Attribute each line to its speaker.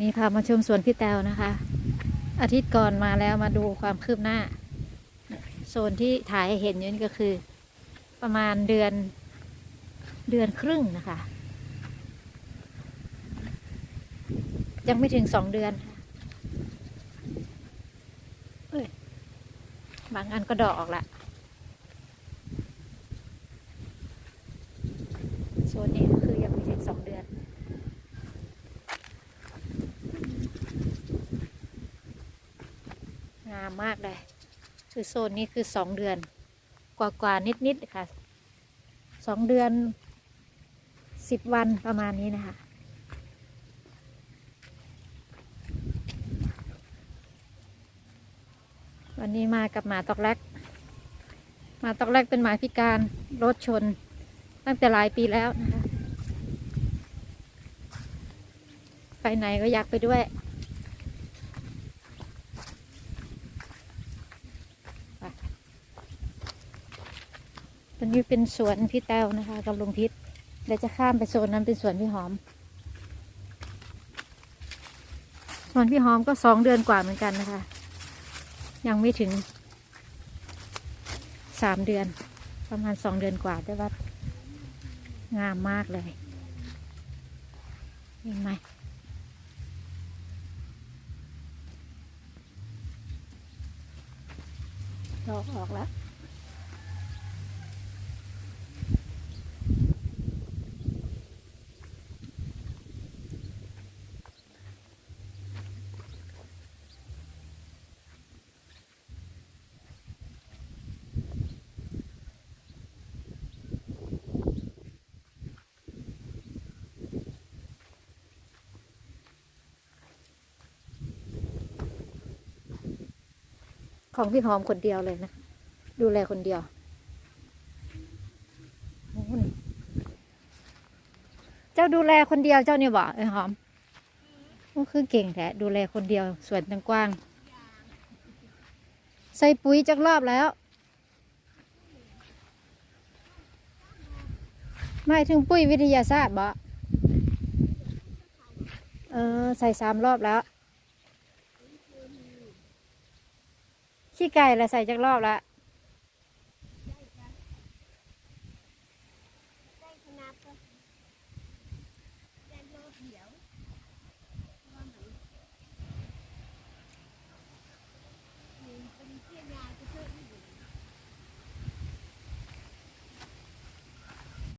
Speaker 1: นี่พามาชมสวนพี่แตวนะคะ อาทิตย์ก่อนมาแล้วมาดูความคืบหน้า โซนที่ถ่ายให้เห็นอยู่นี่ก็คือ ประมาณเดือนเดือนครึ่งนะคะ ยังไม่ถึงสองเดือนบางอันก็ดอกออกละโซนนี้ก็คือยังไม่ถึงสองเดือน งามมากเลย คือโซนนี้คือสองเดือน กว่ากว่านิดนิดค่ะสองเดือนสิบวันประมาณนี้นะคะ วันนี้มากับหมาตอกแรกหมาตอกแรกเป็นหมาพิการรถชน ตั้งแต่หลายปีแล้วนะคะ ไปไหนก็อยากไปด้วย นนี้เป็นสวนพี่แต้วนะคะกับลุงพิษเดี๋ยวจะข้ามไปโซนนั้นเป็นสวนพี่หอม สวนพี่หอมก็สองเดือนกว่าเหมือนกันนะคะ ยังไม่ถึงสามเดือน ประมาณสองเดือนกว่าแต่ว่างามมากเลยเห็นไหมดอกออกแล้ว ของพี่หอมคนเดียวเลยนะ ดูแลคนเดียวเจ้าดูแลคนเดียวเจ้านี่บอกไอ้หอมก็คือเก่งแท้ดูแลคนเดียวสวนตังกว้าง ใส่ปุ๋ยจักรอบแล้ว ไม่ถึงปุ๋ยวิทยาศาสตร์บ่เออ ใส่สามรอบแล้ว ขี้ไก่ละใส่จากรอบละ
Speaker 2: ได้ขนาดเดียว